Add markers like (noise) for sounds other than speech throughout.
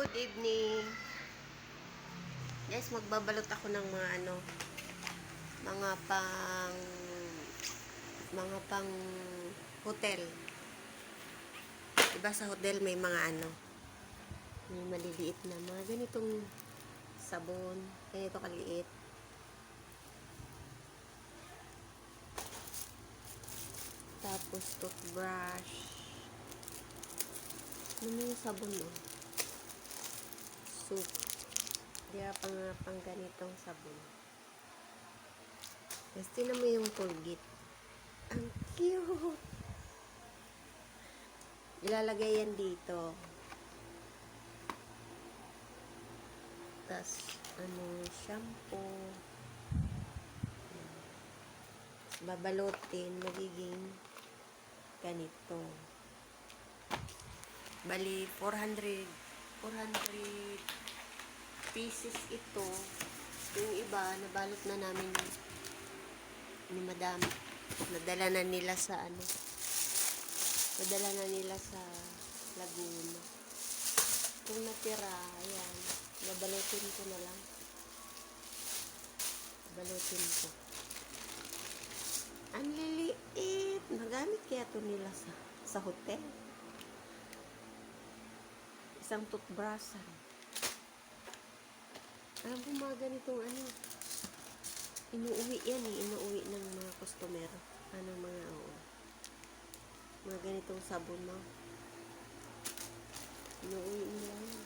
Good evening. Guys, magbabalot ako ng mga ano, mga pang mga pang hotel. Diba sa hotel may mga ano, may maliliit na mga ganitong sabon, ganito kaliit. Tapos toothbrush. Ano yung sabon no? Soup. Kaya pang, pang ganitong sabon. Tapos tinan mo yung Colgate. Ang cute! Ilalagay yan dito. Tapos, ano, shampoo. Tapos, babalutin, magiging ganito. Bali, 400, 400 pieces ito. Yung iba, nabalot na namin ni Madam. Nadala na nila sa ano. Nadala na nila sa Laguna. Kung natira, ayan. Babalutin ko na lang. Babalutin ko. Ang liliit. Magamit kaya to nila sa, sa hotel. Isang toothbrushan. Alam mo mga ganitong ano. Inuuwi yan eh. Inuuwi ng mga customer. Ano mga oo. Mga ganitong sabon mo. Inuuwi nila yan.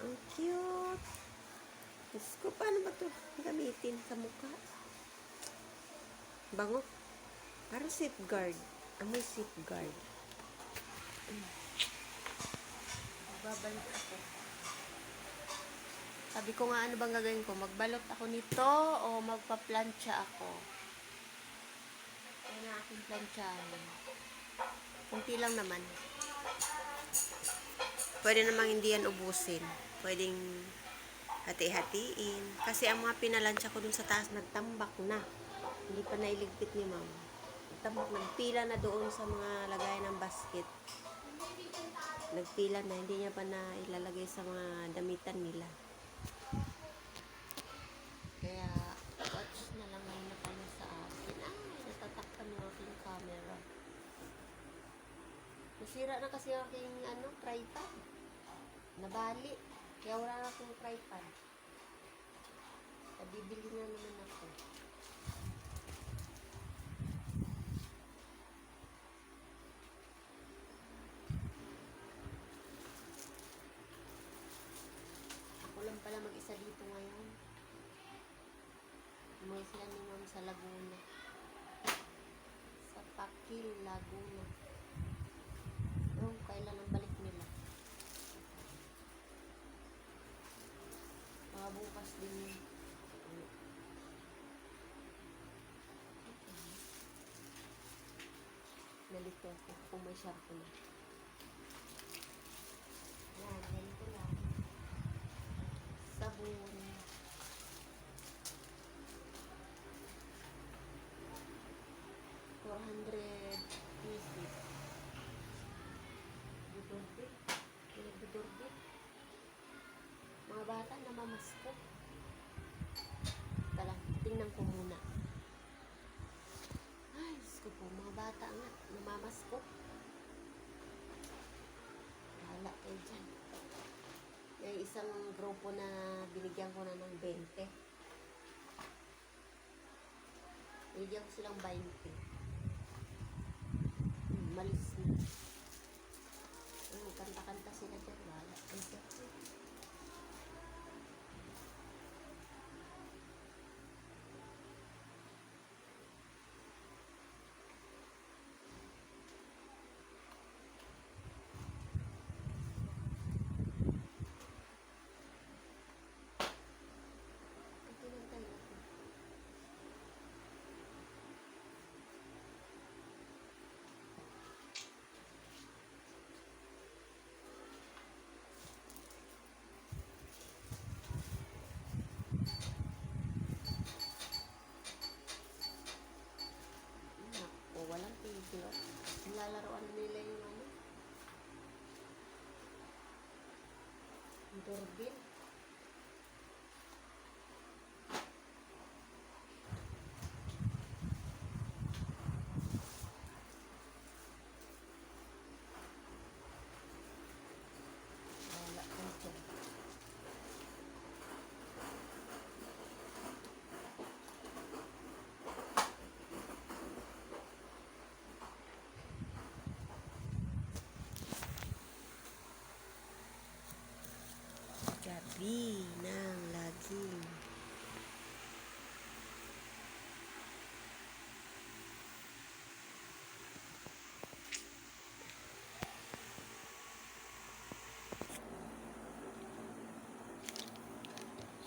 Ang cute. Diyos ko, paano ba ito gamitin sa mukha? Bango. Parang safeguard. Amoy safeguard. Babalik ako. Sabi ko nga, ano bang gagawin ko? Magbalot ako nito o magpa-plancha ako? Kaya na aking planchahin. Kunti lang naman. Pwede namang hindi yan ubusin. Pwedeng hati-hatiin. Kasi ang mga pinalansya ko dun sa taas, nagtambak na. Hindi pa nailigpit ni ma'am. Nagtambak na. Pila na doon sa mga lagay ng basket. Nagpila na. Hindi niya pa na ilalagay sa mga damitan nila. Kaya, watch na lang muna kayo sa akin. Ay, natatakpan yung aking camera. Nasira na kasi aking ano, tripod. Nabali. Kaya wala na akong tripod. Nabibili na naman. Ako lang pala mag-isa dito ngayon. Umuwi sila ni Ma'am sa Laguna. Sa Pakil, Laguna. Ewan ko kailan ang balik nila. Mga bukas din yun. Nalito ako kung may sharp na. Yan, ganito lang. Sabon. Four hundred pieces. Budorbit. Budorbit. Mga bata namamasko. Tala, tingnan ko muna. Ay, Diyos ko po, mga bata nga, namamasko. Bahala kayo dyan. May isang grupo na binigyan ko na ng 20. Binigyan ko silang 20. Hmm, malis na. Hmm, kanta-kanta sila dyan. Bahala kayo dyan. Ito lang tayo. doorbell. Wala ka dyan. Gabi ng laging.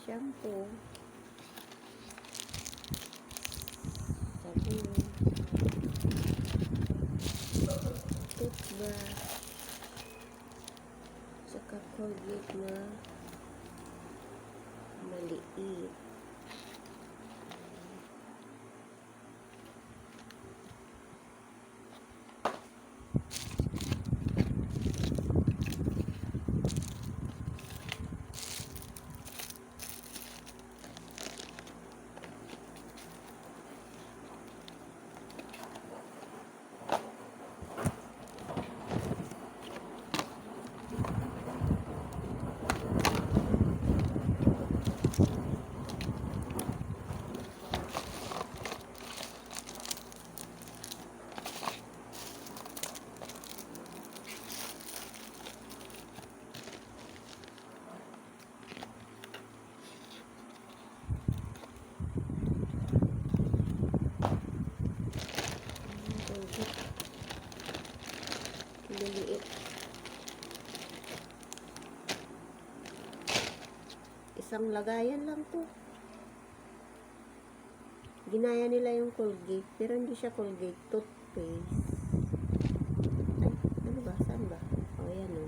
Shampoo. Sabon. Toothbrush. Saka Colgate na maliit. Colgate. Liliit. Isang lagayan lang to. Ginaya nila yung Colgate, pero hindi siya Colgate, toothpaste. Ay, ano ba? Saan ba? O, oh, yan o.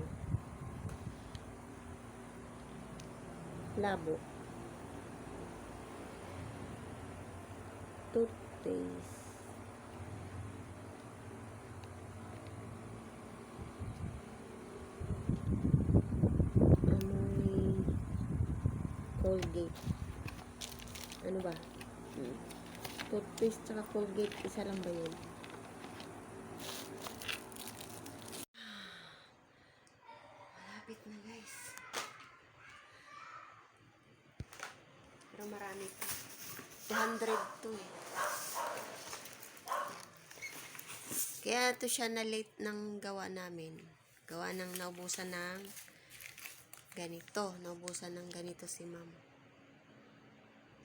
Labo. Toothpaste. amoy Colgate. Ano ba? Hmm. Toothpaste tsaka Colgate, isa lang ba yun? Malapit na guys. Pero marami pa. 200 to eh. Kaya to siya na late ng gawa namin. Gawa ng naubusan ng ganito. Naubusan ng ganito si ma'am.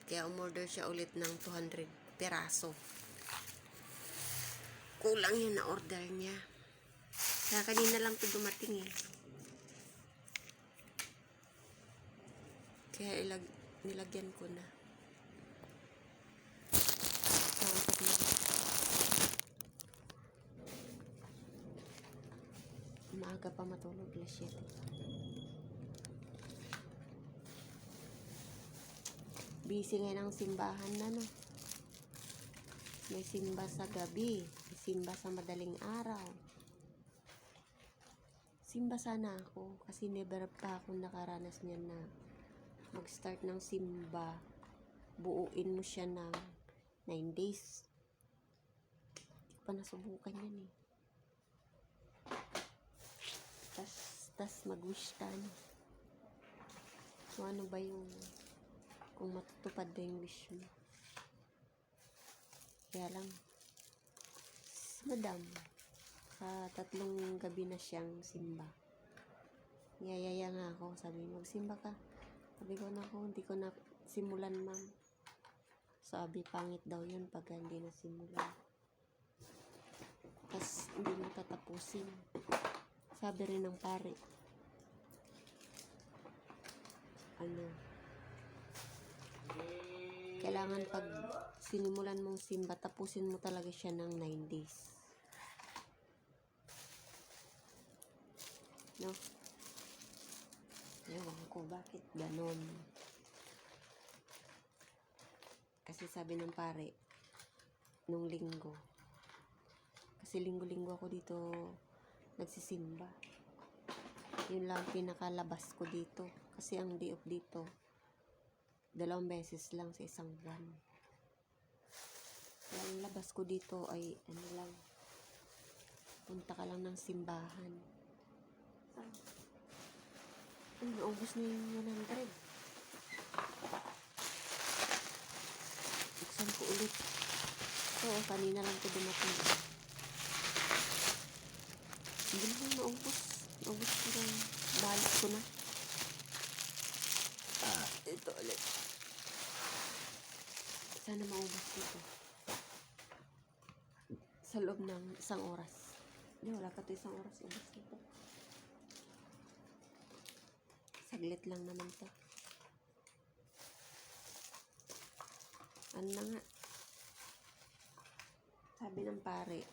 Kaya umorder siya ulit ng 200 peraso. Kulang yun na order niya. Kaya kanina lang to dumating eh. Kaya ilag nilagyan ko na. Maaga pa matulog la siya. Busy ngayon ang simbahan na no. May simba sa gabi, may simba sa madaling araw. Simba sana ako kasi never pa ako nakaranas niyan na mag-start ng simba. Buuin mo siya ng 9 days. Hindi pa nasubukan yan eh. Tas, tas mag-wish na. Kung ano ba yung kung matutupad ba yung wish mo. Kaya lang, si madam, sa tatlong gabi na siyang simba. Niyayaya nga ako, sabi, magsimba ka. Sabi ko na ako, hindi ko na simulan, ma'am. Sabi, pangit daw yun pag hindi na simulan. Tapos, hindi mo tatapusin. Sabi rin ng pare. Ano, kailangan pag sinimulan mong simba, tapusin mo talaga siya ng 9 days. No? Ewan ko, bakit ganon? Kasi sabi ng pare, nung linggo, kasi linggo-linggo ako dito nagsisimba. Yun lang pinakalabas ko dito. Kasi ang day off dito, dalawang beses lang sa isang buwan. Kaya ang labas ko dito ay ano lang, punta ka lang ng simbahan. Ah. Ay, naubos na yung 100. Buksan ko ulit. Oo, kanina lang ito dumating. Hindi naman naubos. Naubos ko lang. Balik ko na. Ah, ito ulit. Sana maubos dito. Sa loob ng isang oras. Hindi, wala pa ito isang oras. Ubos dito. Saglit lang naman to. Ano na nga? Sabi ng pare,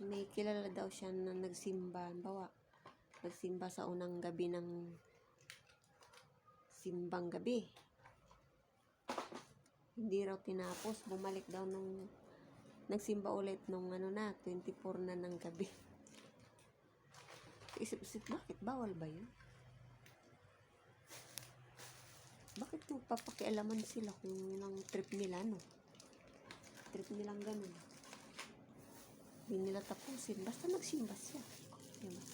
may kilala daw siya na nagsimba. Bawa, nagsimba sa unang gabi ng simbang gabi. Hindi raw tinapos. Bumalik daw nung nagsimba ulit nung ano na, 24 na ng gabi. (laughs) Isip-isip, bakit? Bawal ba yun? Bakit magpapakialaman sila kung yun ang trip nila, no? Trip nilang ganun. Hindi nila tapusin. Basta nagsimba siya. Diba?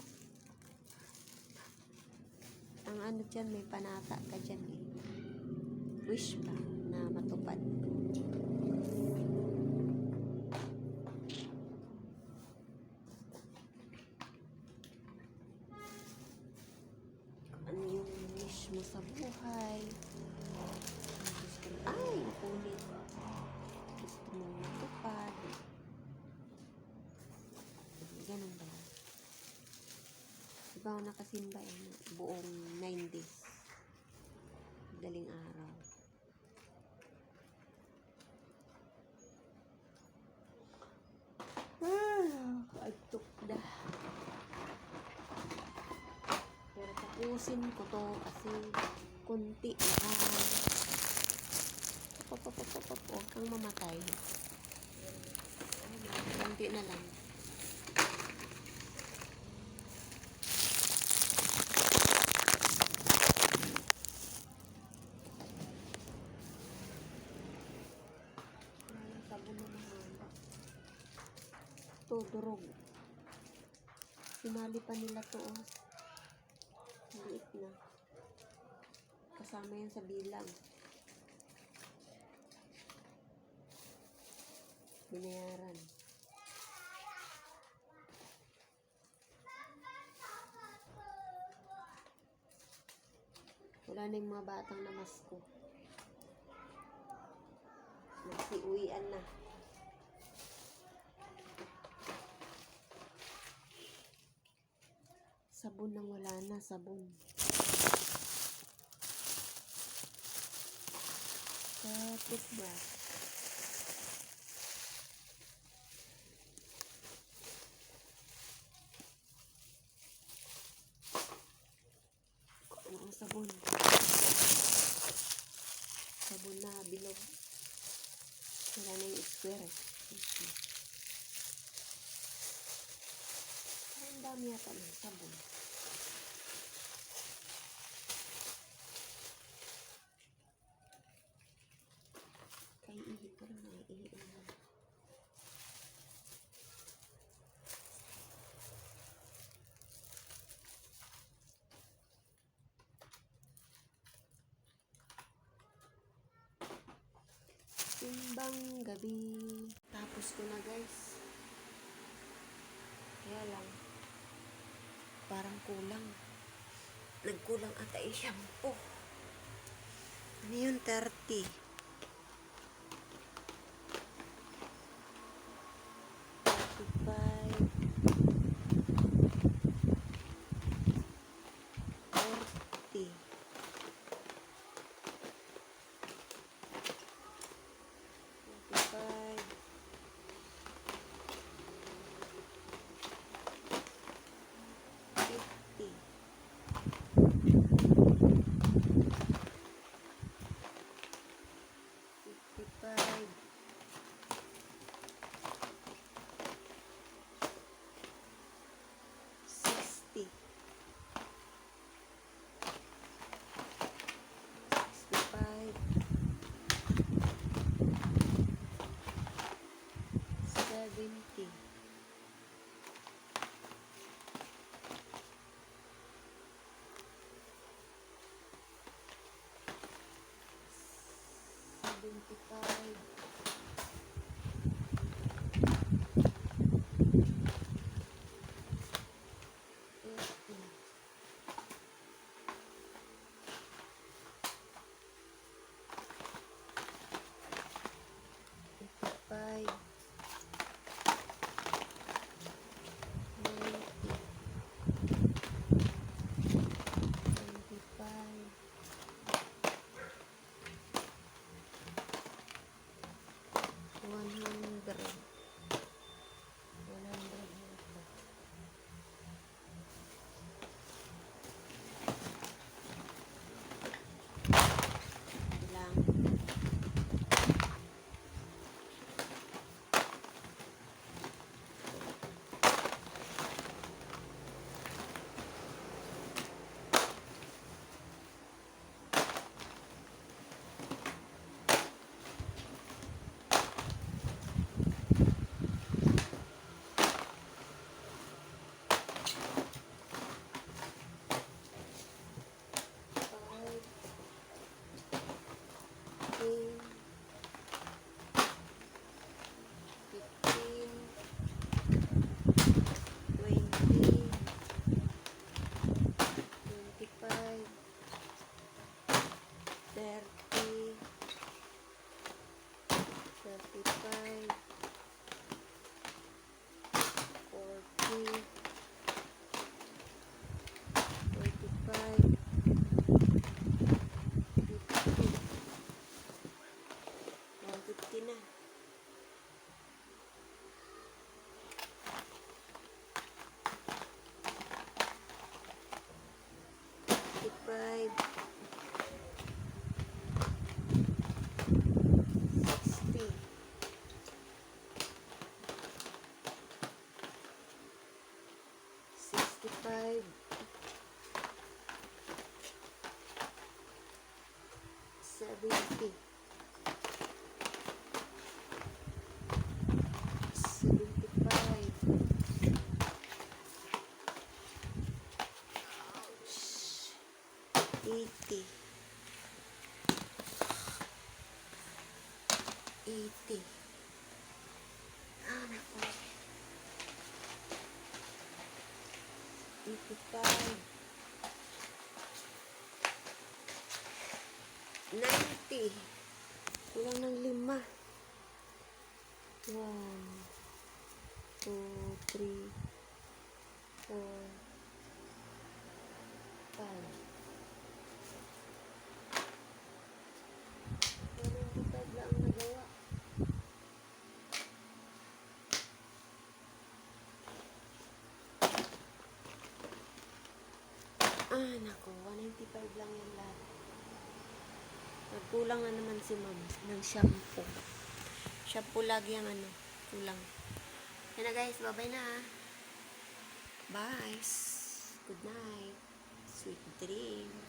Ang ano dyan, may panata ka dyan eh. Wish ba na matupad? Ano yung wish mo sa buhay? Gusto mo- Ay, ulit. Gusto mo matupad. Ganun ba? Diba ako nakasimba eh, buong 9 days. Daling araw. Ah, Kaagtok na. Tapusin ko to kasi kunti lang. Papapapapap, huwag kang mamatay. Kunti na lang. Ito, durog. Sinali pa nila to, oh. Liit na. Kasama yan sa bilang. Binayaran. Wala na yung mga batang namasko. Nagsiuwian na. Sabon nang wala na, sabon. Sa toothbrush. Ano ang sabon? Sabon na bilog. Wala na yung square. Parang dami yata ng sabon. Kay ihi ko rin na ihi na. Simbang gabi. Tapos ko na guys. Kaya lang. Parang kulang. Nagkulang ata yung shampoo. Ano yun? 30. 75 ดูส Ninety. Kulang ng lima. One, two, three, four, five. Ah, naku. 195 lang yan lahat. Nagkulang na naman si ma'am ng shampoo. Shampoo lagi ang ano, kulang. Yan na guys, bye-bye na. Bye. Good night. Sweet dreams.